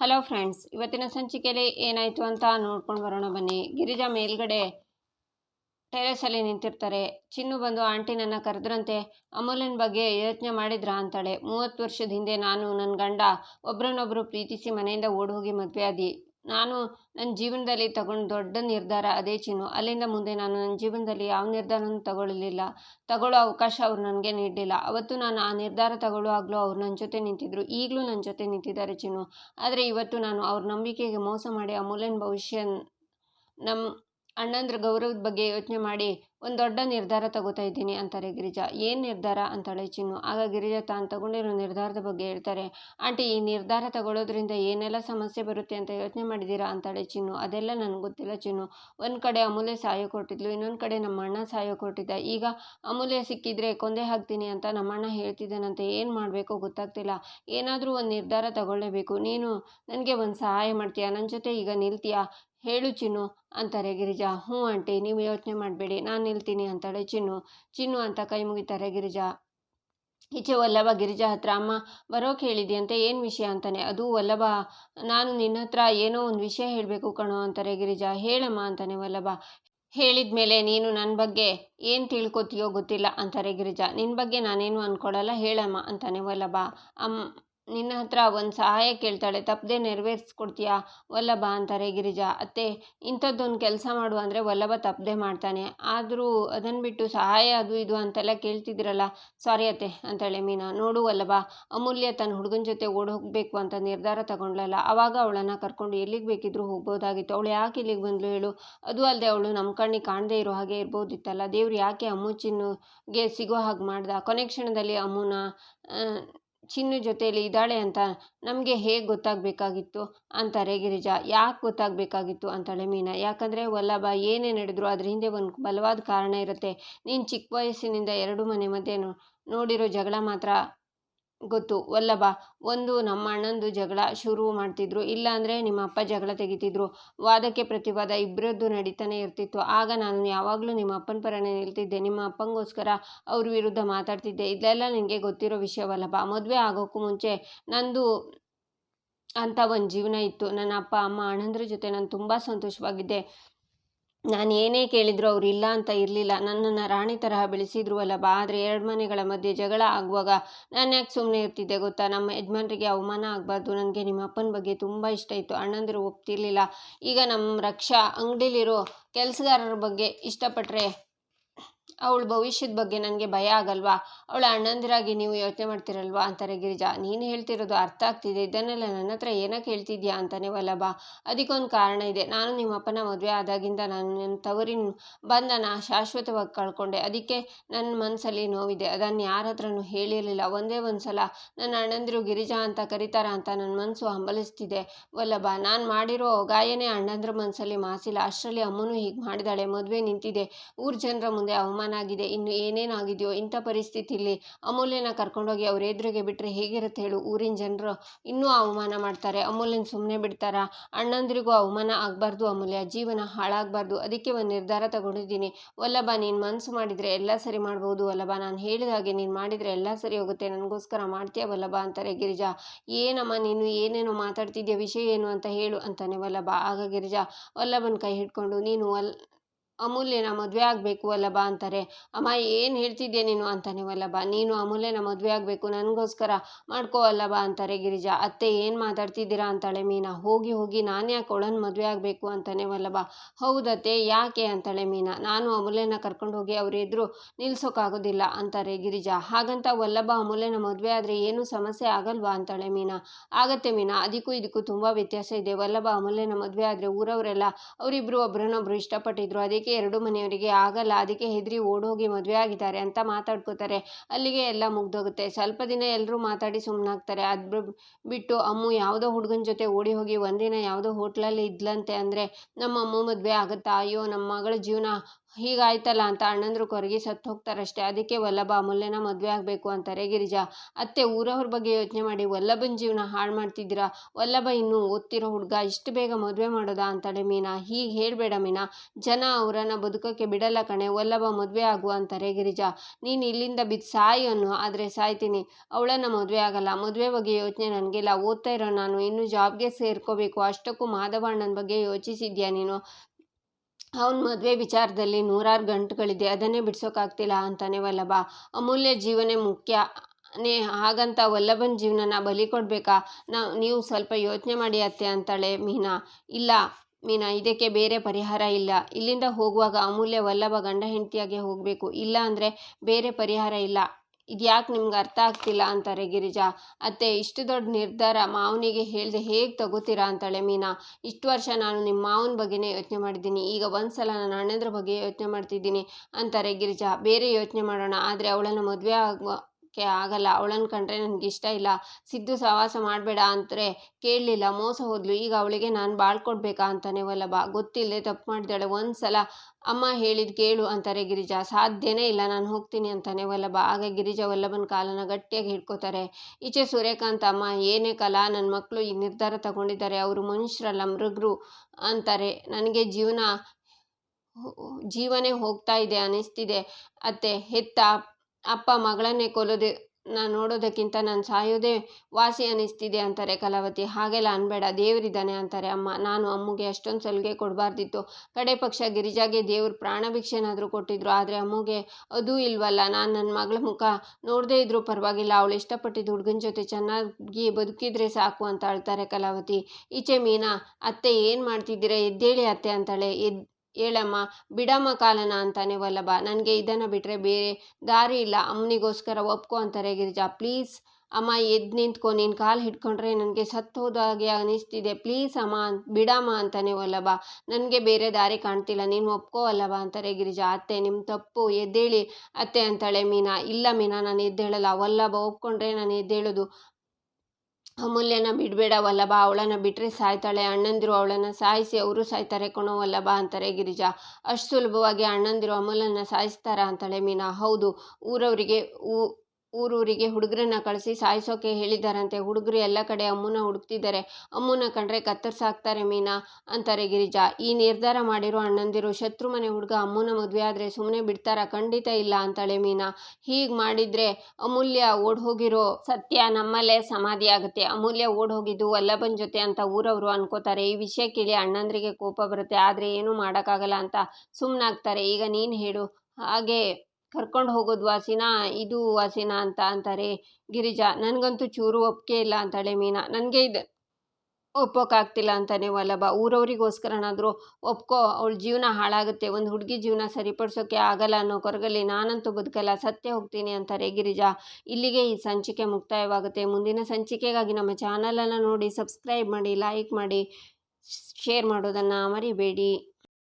Hello friends, ಇವತ್ತಿನ ಸಂಚಿಕೆಯಲ್ಲಿ ಏನಾಯಿತು ಅಂತ ನೋಡ್ಕೊಂಡು ಬರೋಣ ಬನ್ನಿ. ಗಿರಿಜಾ ಮೇಲ್ಗಡೆ ಟೆರೇಸಲ್ಲಿ ನಿಂತಿರ್ತಾರೆ. ಚಿನ್ನು ಬಂದು ಆಂಟಿ ನನ್ನ ಕರೆದ್ರಂತೆ, ಅಮೂಲ್ಯನ ಬಗ್ಗೆ ಯೋಚನೆ ಮಾಡಿದ್ರಾ ಅಂತಾಳೆ. ಮೂವತ್ತು ವರ್ಷದ ಹಿಂದೆ ನಾನು ನನ್ನ ಗಂಡ ಒಬ್ರನ್ನೊಬ್ರು ಪ್ರೀತಿಸಿ ಮನೆಯಿಂದ ಓಡೋಗಿ ಮದುವೆ ಆದಿ ನಾನು ನನ್ನ ಜೀವನದಲ್ಲಿ ತಗೊಂಡು ದೊಡ್ಡ ನಿರ್ಧಾರ ಅದೇ ಚಿನ್ನು. ಅಲ್ಲಿಂದ ಮುಂದೆ ನಾನು ನನ್ನ ಜೀವನದಲ್ಲಿ ಯಾವ ನಿರ್ಧಾರನೂ ತಗೊಳ್ಳಲಿಲ್ಲ ತಗೊಳ್ಳೋ ಅವಕಾಶ ಅವ್ರು ನನಗೆ ನೀಡಲಿಲ್ಲ. ಅವತ್ತು ನಾನು ಆ ನಿರ್ಧಾರ ತಗೊಳ್ಳುವಾಗಲೂ ಅವ್ರು ನನ್ನ ಜೊತೆ ನಿಂತಿದ್ದರು ಈಗಲೂ ನನ್ನ ಜೊತೆ ನಿಂತಿದ್ದಾರೆ ಚಿನ್ನು. ಆದರೆ ಇವತ್ತು ನಾನು ಅವ್ರ ನಂಬಿಕೆಗೆ ಮೋಸ ಮಾಡಿ ಅಮೂಲ್ಯನ ಭವಿಷ್ಯ ನಮ್ಮ ಅಣ್ಣಂದ್ರ ಗೌರವದ ಬಗ್ಗೆ ಯೋಚನೆ ಮಾಡಿ, ಒಂದು ದೊಡ್ಡ ನಿರ್ಧಾರ ತಗೋತಾ ಇದ್ದೀನಿ ಅಂತಾರೆ ಗಿರಿಜಾ. ಏನು ನಿರ್ಧಾರ? ಅಂತಾಳೆ ಚಿನ್ನು. ಆಗ ಗಿರಿಜಾ ತಾನು ತಗೊಂಡಿರೋ ನಿರ್ಧಾರದ ಬಗ್ಗೆ ಹೇಳ್ತಾರೆ. ಆಂಟಿ, ಈ ನಿರ್ಧಾರ ತಗೊಳ್ಳೋದ್ರಿಂದ ಏನೆಲ್ಲ ಸಮಸ್ಯೆ ಬರುತ್ತೆ ಅಂತ ಯೋಚನೆ ಮಾಡಿದ್ದೀರಾ? ಅಂತಾಳೆ ಚಿನ್ನು. ಅದೆಲ್ಲ ನನಗೆ ಗೊತ್ತಿಲ್ಲ ಚಿನ್ನು. ಒಂದು ಕಡೆ ಅಮೂಲ್ಯ ಸಹಾಯ ಕೊಟ್ಟಿದ್ಲು, ಇನ್ನೊಂದು ಕಡೆ ನಮ್ಮ ಅಣ್ಣ ಸಹಾಯ ಕೊಟ್ಟಿದ್ದ. ಈಗ ಅಮೂಲ್ಯ ಸಿಕ್ಕಿದ್ರೆ ಕೊಂದೆ ಹಾಕ್ತೀನಿ ಅಂತ ನಮ್ಮಣ್ಣ ಹೇಳ್ತಿದ್ದಾನಂತೆ. ಏನು ಮಾಡಬೇಕೋ ಗೊತ್ತಾಗ್ತಿಲ್ಲ. ಏನಾದರೂ ಒಂದು ನಿರ್ಧಾರ ತಗೊಳ್ಳೇಬೇಕು ನೀನು ನನಗೆ ಒಂದು ಸಹಾಯ ಮಾಡ್ತೀಯಾ? ನನ್ನ ಜೊತೆ ಈಗ ನಿಲ್ತೀಯಾ? ಹೇಳು ಚಿನ್ನು ಅಂತಾರೆ ಗಿರಿಜಾ. ಹ್ಞೂ ಆಂಟಿ, ನೀವು ಯೋಚನೆ ಮಾಡಬೇಡಿ, ನಾನು ನಿಲ್ತೀನಿ ಅಂತಾಳೆ ಚಿನ್ನು. ಚಿನ್ನು ಅಂತ ಕೈ ಮುಗಿತಾರೆ ಗಿರಿಜಾ. ಈಚೆ ವಲ್ಲಭ, ಗಿರಿಜಾ ಹತ್ರ ಅಮ್ಮ ಬರೋಕೆ ಹೇಳಿದ್ಯಂತೆ ಏನು ವಿಷಯ? ಅಂತಾನೆ. ಅದು ವಲ್ಲಭ, ನಾನು ನಿನ್ನ ಹತ್ರ ಏನೋ ಒಂದು ವಿಷಯ ಹೇಳಬೇಕು ಕಣೋ ಅಂತಾರೆ ಗಿರಿಜಾ. ಹೇಳಮ್ಮ ಅಂತಾನೆ ವಲ್ಲಭ. ಹೇಳಿದ ಮೇಲೆ ನೀನು ನನ್ನ ಬಗ್ಗೆ ಏನು ತಿಳ್ಕೊತೀಯೋ ಗೊತ್ತಿಲ್ಲ ಅಂತಾರೆ ಗಿರಿಜಾ. ನಿನ್ನ ಬಗ್ಗೆ ನಾನೇನು ಅಂದ್ಕೊಡಲ್ಲ ಹೇಳಮ್ಮ ಅಂತಾನೆ ವಲ್ಲಭ. ಅಮ್ಮ ನಿನ್ನ ಹತ್ರ ಒಂದು ಸಹಾಯ ಕೇಳ್ತಾಳೆ. ತಪ್ಪದೆ ನೆರವೇರಿಸ್ಕೊಡ್ತೀಯಾ? ವಲ್ಲಭ ಅಂತಾರೆ ಗಿರಿಜಾ. ಅತ್ತೆ, ಇಂಥದ್ದೊಂದು ಕೆಲಸ ಮಾಡು ಅಂದರೆ ವಲ್ಲಭ ತಪ್ಪದೆ ಮಾಡ್ತಾನೆ. ಆದರೂ ಅದನ್ನು ಬಿಟ್ಟು ಸಹಾಯ ಅದು ಇದು ಅಂತೆಲ್ಲ ಕೇಳ್ತಿದ್ದೀರಲ್ಲ? ಸಾರಿ ಅತ್ತೆ, ಅಂತಾಳೆ ಮೀನಾ. ನೋಡು ವಲ್ಲಭ, ಅಮೂಲ್ಯ ತನ್ನ ಹುಡುಗನ ಜೊತೆ ಓಡ್ ಹೋಗಬೇಕು ಅಂತ ನಿರ್ಧಾರ ತಗೊಂಡ್ಲಲ್ಲ ಆವಾಗ ಅವಳನ್ನು ಕರ್ಕೊಂಡು ಎಲ್ಲಿಗೆ ಬೇಕಿದ್ರೂ ಹೋಗ್ಬೋದಾಗಿತ್ತು. ಅವಳು ಯಾಕೆ ಇಲ್ಲಿಗೆ ಬಂದಳು ಹೇಳು? ಅದು ಅಲ್ಲದೆ ಅವಳು ನಮ್ಮ ಕಣ್ಣಿಗೆ ಕಾಣದೇ ಇರೋ ಹಾಗೆ ಇರ್ಬೋದಿತ್ತಲ್ಲ? ದೇವ್ರು ಯಾಕೆ ಅಮ್ಮು ಸಿಗೋ ಹಾಗೆ ಮಾಡ್ದ? ಕೊನೆ ಕ್ಷಣದಲ್ಲಿ ಅಮ್ಮುನ ಚಿನ್ನು ಜೊತೆಯಲ್ಲಿ ಇದ್ದಾಳೆ ಅಂತ ನಮಗೆ ಹೇಗೆ ಗೊತ್ತಾಗಬೇಕಾಗಿತ್ತು? ಅಂತಾರೆ ಗಿರಿಜಾ ಯಾಕೆ ಗೊತ್ತಾಗಬೇಕಾಗಿತ್ತು ಅಂತಾಳೆ ಮೀನಾ. ಯಾಕಂದರೆ ವಲ್ಲಭ ಏನೇ ನಡೆದ್ರು ಅದ್ರ ಹಿಂದೆ ಒಂದು ಬಲವಾದ ಕಾರಣ ಇರುತ್ತೆ. ನೀನು ಚಿಕ್ಕ ವಯಸ್ಸಿನಿಂದ ಎರಡು ಮನೆ ಮಧ್ಯೆ ನೋಡಿರೋ ಜಗಳ ಮಾತ್ರ ಗೊತ್ತು. ವಲ್ಲಭ, ಒಂದು ನಮ್ಮ ಅಣ್ಣಂದು ಜಗಳ ಶುರು ಮಾಡ್ತಿದ್ರು. ಇಲ್ಲಾಂದರೆ ನಿಮ್ಮ ಅಪ್ಪ ಜಗಳ ತೆಗಿತಿದ್ರು. ವಾದಕ್ಕೆ ಪ್ರತಿವಾದ ಇಬ್ಬರದ್ದು ನಡೀತಾನೆ ಇರ್ತಿತ್ತು. ಆಗ ನಾನು ಯಾವಾಗಲೂ ನಿಮ್ಮ ಅಪ್ಪನ ಪರನೇ ನಿಲ್ತಿದ್ದೆ. ನಿಮ್ಮ ಅಪ್ಪಂಗೋಸ್ಕರ ಅವ್ರ ವಿರುದ್ಧ ಮಾತಾಡ್ತಿದ್ದೆ. ಇದೆಲ್ಲ ನಿನಗೆ ಗೊತ್ತಿರೋ ವಿಷಯ ವಲ್ಲಭ. ಮದುವೆ ಆಗೋಕ್ಕೂ ಮುಂಚೆ ನಂದು ಅಂತ ಒಂದು ಜೀವನ ಇತ್ತು. ನನ್ನ ಅಪ್ಪ, ಅಮ್ಮ, ಅಣ್ಣಂದ್ರ ಜೊತೆ ನಾನು ತುಂಬ ಸಂತೋಷವಾಗಿದ್ದೆ. ನಾನು ಏನೇ ಕೇಳಿದ್ರು ಅವರು ಇಲ್ಲ ಅಂತ ಇರಲಿಲ್ಲ. ನನ್ನನ್ನು ರಾಣಿ ತರಹ ಬೆಳೆಸಿದ್ರು ಅಲ್ಲ ಬಾ. ಆದರೆ ಎರಡು ಮನೆಗಳ ಮಧ್ಯೆ ಜಗಳ ಆಗುವಾಗ ನಾನು ಯಾಕೆ ಸುಮ್ಮನೆ ಇರ್ತಿದ್ದೆ ಗೊತ್ತಾ? ನಮ್ಮ ಯಜಮಾನ್ರಿಗೆ ಅವಮಾನ ಆಗಬಾರ್ದು. ನನಗೆ ನಿಮ್ಮ ಅಪ್ಪನ ಬಗ್ಗೆ ತುಂಬ ಇಷ್ಟ ಇತ್ತು. ಅಣ್ಣಂದಿರು ಒಪ್ತಿರ್ಲಿಲ್ಲ. ಈಗ ನಮ್ಮ ರಕ್ಷಾ ಅಂಗಡಿಲಿರೋ ಕೆಲಸಗಾರರ ಬಗ್ಗೆ ಇಷ್ಟಪಟ್ಟರೆ ಅವಳ ಭವಿಷ್ಯದ ಬಗ್ಗೆ ನನಗೆ ಭಯ ಆಗಲ್ವಾ? ಅವಳ ಅಣ್ಣಂದಿರಾಗಿ ನೀವು ಯೋಚನೆ ಮಾಡ್ತಿರಲ್ವಾ? ಅಂತಾರೆ ಗಿರಿಜಾ. ನೀನು ಹೇಳ್ತಿರೋದು ಅರ್ಥ ಆಗ್ತಿದೆ. ಇದನ್ನೆಲ್ಲ ನನ್ನ ಹತ್ರ ಏನಕ್ಕೆ ಹೇಳ್ತಿದ್ಯಾ ಅಂತಾನೆ ವಲ್ಲಭ. ಅದಕ್ಕೊಂದು ಕಾರಣ ಇದೆ. ನಾನು ನಿಮ್ಮ ಅಪ್ಪನ ಮದುವೆ ಆದಾಗಿಂದ ನಾನು ನನ್ನ ತವರಿನ ಬಂಧನ ಶಾಶ್ವತವಾಗಿ ಕಳ್ಕೊಂಡೆ. ಅದಕ್ಕೆ ನನ್ನ ಮನಸ್ಸಲ್ಲಿ ನೋವಿದೆ. ಅದನ್ನು ಯಾರ ಹತ್ರನೂ ಹೇಳಿರಲಿಲ್ಲ. ಒಂದೇ ಒಂದು ಸಲ ನನ್ನ ಅಣ್ಣಂದಿರು ಗಿರಿಜಾ ಅಂತ ಕರೀತಾರ ಅಂತ ನನ್ನ ಮನಸ್ಸು ಹಂಬಲಿಸ್ತಿದೆ. ವಲ್ಲಭ, ನಾನು ಮಾಡಿರೋ ಗಾಯನೇ ಅಣ್ಣಂದ್ರ ಮನಸ್ಸಲ್ಲಿ ಮಾಸಿಲ್ಲ. ಅಷ್ಟರಲ್ಲಿ ಅಮ್ಮನೂ ಹೀಗೆ ಮಾಡಿದಾಳೆ. ಮದುವೆ ನಿಂತಿದೆ. ಊರ ಜನರ ಮುಂದೆ ಅವಮಾನ ಆಗಿದೆ ಇನ್ನು ಏನೇನಾಗಿದೆಯೋ ಇಂಥ ಪರಿಸ್ಥಿತಿಯಲ್ಲಿ ಅಮೂಲ್ಯನ ಕರ್ಕೊಂಡೋಗಿ ಅವ್ರ ಎದುರಿಗೆ ಬಿಟ್ಟರೆ ಹೇಗಿರುತ್ತೆ ಹೇಳು? ಊರಿನ ಜನರು ಇನ್ನೂ ಅವಮಾನ ಮಾಡ್ತಾರೆ. ಅಮೂಲ್ಯನ ಸುಮ್ಮನೆ ಬಿಡ್ತಾರಾ? ಅಣ್ಣಂದ್ರಿಗೂ ಅವಮಾನ ಆಗಬಾರ್ದು ಅಮೂಲ್ಯ. ಜೀವನ ಹಾಳಾಗಬಾರ್ದು. ಅದಕ್ಕೆ ಒಂದು ನಿರ್ಧಾರ ತಗೊಂಡಿದ್ದೀನಿ. ವಲ್ಲಭ, ನೀನು ಮನಸ್ಸು ಮಾಡಿದರೆ ಎಲ್ಲ ಸರಿ ಮಾಡ್ಬೋದು. ವಲ್ಲಭ, ನಾನು ಹೇಳಿದ ಹಾಗೆ ನೀನು ಮಾಡಿದರೆ ಎಲ್ಲ ಸರಿ ಹೋಗುತ್ತೆ. ನನಗೋಸ್ಕರ ಮಾಡ್ತೀಯ ವಲ್ಲಭ ಅಂತಾರೆ ಗಿರಿಜಾ. ಏನಮ್ಮ, ನೀನು ಏನೇನೋ ಮಾತಾಡ್ತಿದ್ಯಾ? ವಿಷಯ ಏನು ಅಂತ ಹೇಳು ಅಂತಾನೆ ವಲ್ಲಭ. ಆಗ ಗಿರಿಜಾ, ವಲ್ಲಭನ ಕೈ ಹಿಡ್ಕೊಂಡು, ನೀನು ವಲ್ ಅಮೂಲ್ಯನ ಮದುವೆ ಆಗಬೇಕು ವಲ್ಲಭ ಅಂತಾರೆ. ಅಮ್ಮ, ಏನು ಹೇಳ್ತಿದ್ದೆ ನೀನು ಅಂತಾನೆ ವಲ್ಲಭ ನೀನು ಅಮೂಲ್ಯನ ಮದುವೆ ಆಗಬೇಕು, ನನಗೋಸ್ಕರ ಮಾಡ್ಕೋ ವಲ್ಲಭ ಅಂತಾರೆ ಗಿರಿಜಾ. ಅತ್ತೆ, ಏನು ಮಾತಾಡ್ತಿದ್ದೀರಾ ಅಂತಾಳೆ ಮೀನಾ. ಹೋಗಿ ಹೋಗಿ, ನಾನು ಯಾಕೆ ಅವಳನ್ನು ಮದುವೆ ಆಗಬೇಕು ಅಂತಾನೆ ವಲ್ಲಭ ಹೌದತ್ತೆ ಯಾಕೆ ಅಂತಾಳೆ ಮೀನಾ. ನಾನು ಅಮೂಲ್ಯನ ಕರ್ಕೊಂಡು ಹೋಗಿ ಅವ್ರ ಎದುರು ನಿಲ್ಸೋಕ್ಕಾಗೋದಿಲ್ಲ ಅಂತಾರೆ ಗಿರಿಜಾ. ಹಾಗಂತ ವಲ್ಲಭ ಅಮೂಲ್ಯನ ಮದುವೆ ಆದರೆ ಏನೂ ಸಮಸ್ಯೆ ಆಗಲ್ವಾ ಅಂತಾಳೆ ಮೀನಾ. ಆಗತ್ತೆ ಮೀನಾ, ಅದಕ್ಕೂ ಇದಕ್ಕೂ ತುಂಬ ವ್ಯತ್ಯಾಸ ಇದೆ. ವಲ್ಲಭ ಅಮೂಲ್ಯನ ಮದುವೆ ಆದರೆ ಊರವರೆಲ್ಲ ಅವರಿಬ್ಬರು ಒಬ್ರನ್ನೊಬ್ರು ಇಷ್ಟಪಟ್ಟಿದ್ರು. ಅದಕ್ಕೆ ಎರಡು ಮನೆಯವರಿಗೆ, ಆಗಲ್ಲ, ಅದಕ್ಕೆ ಹೆದರಿ ಓಡೋಗಿ ಮದುವೆ ಆಗಿದ್ದಾರೆ ಅಂತ ಮಾತಾಡ್ಕೋತಾರೆ. ಅಲ್ಲಿಗೆ ಎಲ್ಲ ಮುಗ್ದೋಗುತ್ತೆ. ಸ್ವಲ್ಪ ದಿನ ಎಲ್ಲರೂ ಮಾತಾಡಿ ಸುಮ್ಮನಾಗ್ತಾರೆ ಅದು ಬಿಟ್ಟು ಅಮ್ಮು ಯಾವುದೋ ಹುಡುಗನ ಜೊತೆ ಓಡಿ ಹೋಗಿ ಒಂದಿನ ಯಾವುದೋ ಹೋಟ್ಲಲ್ಲಿ ಇದ್ಲಂತೆ ಅಂದರೆ, ನಮ್ಮ ಅಮ್ಮ ಮದುವೆ ಆಗುತ್ತಾ? ಅಯ್ಯೋ ನಮ್ಮ ಮಗಳ ಜೀವನ ಹೀಗಾಯ್ತಲ್ಲ ಅಂತ ಅಣ್ಣಂದ್ರು ಕೊರಗಿ ಸತ್ತು ಹೋಗ್ತಾರಷ್ಟೇ. ಅದಕ್ಕೆ ವಲ್ಲಭ ಅಮೂಲ್ಯನ ಮದುವೆ ಆಗಬೇಕು ಅಂತಾರೆ ಗಿರಿಜಾ. ಅತ್ತೆ, ಊರವ್ರ ಬಗ್ಗೆ ಯೋಚನೆ ಮಾಡಿ, ವಲ್ಲಭನ ಜೀವನ ಹಾಳು ಮಾಡ್ತಿದ್ದೀರಾ? ವಲ್ಲಭ ಇನ್ನೂ ಓದ್ತಿರೋ ಹುಡುಗ ಇಷ್ಟು ಬೇಗ ಮದುವೆ ಮಾಡೋದಾ ಅಂತಾಳೆ ಮೀನಾ. ಹೀಗೆ ಹೇಳಬೇಡ ಮೀನಾ. ಜನ ಅವರನ್ನು ಬದುಕೋಕ್ಕೆ ಬಿಡಲ್ಲ ಕಣೆ. ವಲ್ಲಭ ಮದುವೆ ಆಗು ಅಂತಾರೆ ಗಿರಿಜಾ. ನೀನು ಇಲ್ಲಿಂದ ಬಿದ್ದು ಸಾಯಿ ಅನ್ನು, ಆದರೆ ಸಾಯ್ತೀನಿ. ಅವಳನ್ನು ಮದುವೆ ಆಗಲ್ಲ. ಮದುವೆ ಬಗ್ಗೆ ಯೋಚನೆ ನನಗಿಲ್ಲ. ಓದ್ತಾ ಇರೋ ನಾನು. ಇನ್ನೂ ಜಾಬ್ಗೆ ಸೇರ್ಕೋಬೇಕು. ಅಷ್ಟಕ್ಕೂ ಮಾಧವ ಅಣ್ಣನ ಬಗ್ಗೆ ಯೋಚಿಸಿದ್ಯಾ ನೀನು? ಅವನ ಮದುವೆ ವಿಚಾರದಲ್ಲಿ ನೂರಾರು ಗಂಟುಗಳಿದೆ. ಅದನ್ನೇ ಬಿಡ್ಸೋಕ್ಕಾಗ್ತಿಲ್ಲ ಅಂತಾನೆ ವಲ್ಲಭ. ಅಮೂಲ್ಯ ಜೀವನೇ ಮುಖ್ಯ. ನೇ, ಹಾಗಂತ ವಲ್ಲಭನ ಜೀವನನ ಬಲಿ ಕೊಡಬೇಕಾ? ನಾವು ನೀವು ಸ್ವಲ್ಪ ಯೋಚನೆ ಮಾಡಿ ಅತ್ತೆ ಅಂತಾಳೆ ಮೀನಾ. ಇಲ್ಲ ಮೀನಾ, ಇದಕ್ಕೆ ಬೇರೆ ಪರಿಹಾರ ಇಲ್ಲ. ಇಲ್ಲಿಂದ ಹೋಗುವಾಗ ಅಮೂಲ್ಯ ವಲ್ಲಭ ಗಂಡ ಹೆಂಡತಿಯಾಗೆ ಹೋಗಬೇಕು. ಇಲ್ಲ ಅಂದರೆ ಬೇರೆ ಪರಿಹಾರ ಇಲ್ಲ. ಇದ್ಯಾಕೆ ನಿಮ್ಗೆ ಅರ್ಥ ಆಗ್ತಿಲ್ಲ ಅಂತಾರೆ ಗಿರಿಜಾ. ಅತ್ತೆ, ಇಷ್ಟು ದೊಡ್ಡ ನಿರ್ಧಾರ ಮಾವನಿಗೆ ಹೇಳಿದೆ ಹೇಗೆ ತಗೋತೀರಾ ಅಂತಾಳೆ ಮೀನಾ. ಇಷ್ಟು ವರ್ಷ ನಾನು ನಿಮ್ಮ ಮಾವನ ಬಗ್ಗೆನೇ ಯೋಚನೆ ಮಾಡಿದ್ದೀನಿ. ಈಗ ಒಂದ್ಸಲ ನನ್ನ ಅಣ್ಣಂದ್ರ ಬಗ್ಗೆ ಯೋಚನೆ ಮಾಡ್ತಿದ್ದೀನಿ ಅಂತಾರೆ ಗಿರಿಜಾ. ಬೇರೆ ಯೋಚನೆ ಮಾಡೋಣ, ಆದರೆ ಅವಳನ್ನು ಮದುವೆ ಆಗೋಕ್ಕೆ ಆಗಲ್ಲ. ಅವಳನ್ನು ಕಂಡ್ರೆ ಇಷ್ಟ ಇಲ್ಲ. ಸಿದ್ದು ಸಹವಾಸ ಮಾಡಬೇಡ ಅಂತಾರೆ ಕೇಳಲಿಲ್ಲ. ಮೋಸ ಹೋದ್ಲು. ಈಗ ಅವಳಿಗೆ ನಾನು ಬಾಳ್ಕೊಡ್ಬೇಕಾ ಅಂತಾನೆ ವಲ್ಲಭ. ಗೊತ್ತಿಲ್ಲದೆ ತಪ್ಪು ಮಾಡಿದಾಳೆ ಒಂದು ಸಲ ಅಮ್ಮ ಹೇಳಿದ ಕೇಳು ಅಂತಾರೆ ಗಿರಿಜಾ. ಸಾಧ್ಯನೇ ಇಲ್ಲ. ನಾನು ಹೋಗ್ತೀನಿ ಅಂತಾನೆ ವಲ್ಲಭ. ಆಗ ಗಿರಿಜಾ ವಲ್ಲಭನ ಕಾಲನ ಗಟ್ಟಿಯಾಗಿ ಹಿಡ್ಕೋತಾರೆ. ಈಚೆ ಸೂರ್ಯಕಾಂತ, ಅಮ್ಮ, ಏನೇ ಕಲಾ ನನ್ನ ಮಕ್ಕಳು ಈ ನಿರ್ಧಾರ ತಗೊಂಡಿದ್ದಾರೆ. ಅವರು ಮನುಷ್ಯರಲ್ಲ, ಮೃಗರು ಅಂತಾರೆ. ನನಗೆ ಜೀವನ ಜೀವನೇ ಹೋಗ್ತಾ ಇದೆ ಅನ್ನಿಸ್ತಿದೆ. ಅತ್ತೆ, ಹೆತ್ತ ಅಪ್ಪ ಮಗಳನ್ನೇ ಕೊಲ್ಲೋದೆ, ನಾನು ನೋಡೋದಕ್ಕಿಂತ ನಾನು ಸಾಯೋದೇ ವಾಸಿ ಅನ್ನಿಸ್ತಿದೆ ಅಂತಾರೆ ಕಲಾವತಿ. ಹಾಗೆಲ್ಲ ಅನ್ಬೇಡ, ದೇವರಿದ್ದಾನೆ ಅಂತಾರೆ ಅಮ್ಮ. ನಾನು ಅಮ್ಮಗೆ ಅಷ್ಟೊಂದು ಸಲಿಗೆ ಕೊಡಬಾರ್ದಿತ್ತು. ಕಡೆ ಪಕ್ಷ ಗಿರಿಜಾಗೆ ದೇವ್ರ ಪ್ರಾಣ ಭಿಕ್ಷೆನಾದರೂ ಕೊಟ್ಟಿದ್ರು, ಆದರೆ ಅಮ್ಮಗೆ ಅದೂ ಇಲ್ವಲ್ಲ. ನಾನು ನನ್ನ ಮಗಳ ಮುಖ ನೋಡದೇ ಇದ್ರೂ ಪರವಾಗಿಲ್ಲ. ಅವಳು ಇಷ್ಟಪಟ್ಟಿದ್ದು ಹುಡುಗನ ಜೊತೆ ಚೆನ್ನಾಗಿ ಬದುಕಿದ್ರೆ ಸಾಕು ಅಂತ ಅಳ್ತಾರೆ ಕಲಾವತಿ. ಈಚೆ ಮೀನಾ, ಅತ್ತೆ ಏನು ಮಾಡ್ತಿದ್ದೀರಾ? ಎದ್ದೇಳಿ ಅತ್ತೆ ಅಂತಾಳೆ. ಎದ್ ಹೇಳಮ್ಮ, ಬಿಡಮ್ಮ ಕಾಲನ ಅಂತಾನೆ ವಲ್ಲಭ. ನನಗೆ ಇದನ್ನು ಬಿಟ್ಟರೆ ಬೇರೆ ದಾರಿ ಇಲ್ಲ. ಅಮ್ಮನಿಗೋಸ್ಕರ ಒಪ್ಕೊ ಅಂತಾರೆ ಗಿರಿಜಾ ಪ್ಲೀಸ್ ಅಮ್ಮ ಎದ್ದು ನಿಂತ್ಕೊ. ನಿನ್ನ ಕಾಲು ಹಿಡ್ಕೊಂಡ್ರೆ ನನಗೆ ಸತ್ತೋದಾಗೆ ಅನಿಸ್ತಿದೆ. ಪ್ಲೀಸ್ ಅಮ್ಮ, ಬಿಡಮ್ಮ ಅಂತಾನೆ ವಲ್ಲಭ. ನನಗೆ ಬೇರೆ ದಾರಿ ಕಾಣ್ತಿಲ್ಲ. ನೀನು ಒಪ್ಕೋ ವಲ್ಲಭ ಅಂತಾರೆ ಗಿರಿಜಾ ಅತ್ತೆ ನಿಮ್ಮ ತಪ್ಪು. ಎದ್ದೇಳಿ ಅತ್ತೆ ಅಂತಾಳೆ ಮೀನಾ. ಇಲ್ಲ ಮೀನಾ, ನಾನು ಎದ್ದೇಳಲ್ಲ. ವಲ್ಲಭ ಒಪ್ಕೊಂಡ್ರೆ ನಾನು ಎದ್ದೇಳೋದು. ಅಮೂಲ್ಯನ ಬಿಡಬೇಡ ವಲ್ಲಭ, ಅವಳನ್ನು ಬಿಟ್ಟರೆ ಸಾಯ್ತಾಳೆ. ಅಣ್ಣಂದಿರು ಅವಳನ್ನು ಸಾಯಿಸಿ ಅವರು ಸಾಯ್ತಾರೆ ಕೊಣೋ ವಲ್ಲಭ ಅಂತಾರೆ ಗಿರಿಜಾ. ಅಷ್ಟು ಸುಲಭವಾಗಿ ಅಣ್ಣಂದಿರು ಅಮೂಲ್ಯನ ಸಾಯಿಸ್ತಾರ ಅಂತಾಳೆ ಮೀನಾ. ಹೌದು, ಊರವರಿಗೆ ಊ ಊರೂರಿಗೆ ಹುಡುಗರನ್ನ ಕಳಿಸಿ ಸಾಯಿಸೋಕೆ ಹೇಳಿದ್ದಾರಂತೆ ಹುಡುಗರು ಎಲ್ಲ ಕಡೆ ಅಮ್ಮನ ಹುಡುಕ್ತಿದ್ದಾರೆ ಅಮ್ಮನ ಕಂಡ್ರೆ ಕತ್ತರಿಸಾಕ್ತಾರೆ ಮೀನಾ ಅಂತಾರೆ ಗಿರಿಜಾ. ಈ ನಿರ್ಧಾರ ಮಾಡಿರೋ ಅಣ್ಣಂದಿರು ಶತ್ರು ಮನೆ ಹುಡುಗ ಅಮ್ಮನ ಮದುವೆ ಆದರೆ ಸುಮ್ಮನೆ ಬಿಡ್ತಾರ? ಖಂಡಿತ ಇಲ್ಲ ಅಂತಾಳೆ ಮೀನಾ. ಹೀಗೆ ಮಾಡಿದರೆ ಅಮೂಲ್ಯ ಓಡ್ ಹೋಗಿರೋ ಸತ್ಯ ನಮ್ಮಲ್ಲೇ ಸಮಾಧಿ ಆಗುತ್ತೆ. ಅಮೂಲ್ಯ ಓಡ್ ಹೋಗಿದ್ದು ವಲ್ಲಭನ ಜೊತೆ ಅಂತ ಊರವರು ಅನ್ಕೋತಾರೆ. ಈ ವಿಷಯ ಕೇಳಿ ಅಣ್ಣಂದ್ರಿಗೆ ಕೋಪ ಬರುತ್ತೆ. ಆದರೆ ಏನೂ ಮಾಡೋಕ್ಕಾಗಲ್ಲ ಅಂತ ಸುಮ್ಮನಾಗ್ತಾರೆ ಈಗ ನೀನು ಹೇಳು. ಹಾಗೆ ಕರ್ಕೊಂಡು ಹೋಗೋದು ವಾಸಿನಾ, ಇದು ವಾಸಿನಾ ಅಂತ ಅಂತಾರೆ. ಗಿರಿಜಾ, ನನಗಂತೂ ಚೂರು ಒಪ್ಪಿಗೆ ಇಲ್ಲ ಅಂತಾಳೆ ಮೀನಾ. ನನಗೆ ಇದು ಒಪ್ಪೋಕ್ಕಾಗ್ತಿಲ್ಲ ಅಂತಾನೆ ವಲ್ಲಭ. ಊರವರಿಗೋಸ್ಕರನಾದರೂ ಒಪ್ಕೋ, ಅವಳ ಜೀವನ ಹಾಳಾಗುತ್ತೆ. ಒಂದು ಹುಡುಗಿ ಜೀವನ ಸರಿಪಡಿಸೋಕೆ ಆಗಲ್ಲ ಅನ್ನೋ ಕೊರಗಲ್ಲಿ ನಾನಂತೂ ಬದುಕಲ್ಲ ಸತ್ಯ ಹೋಗ್ತೀನಿ ಅಂತಾರೆ ಗಿರಿಜಾ. ಇಲ್ಲಿಗೆ ಈ ಸಂಚಿಕೆ ಮುಕ್ತಾಯವಾಗುತ್ತೆ. ಮುಂದಿನ ಸಂಚಿಕೆಗಾಗಿ ನಮ್ಮ ಚಾನಲನ್ನು ನೋಡಿ, ಸಬ್ಸ್ಕ್ರೈಬ್ ಮಾಡಿ, ಲೈಕ್ ಮಾಡಿ ಶೇರ್ ಮಾಡೋದನ್ನು ಮರಿಬೇಡಿ.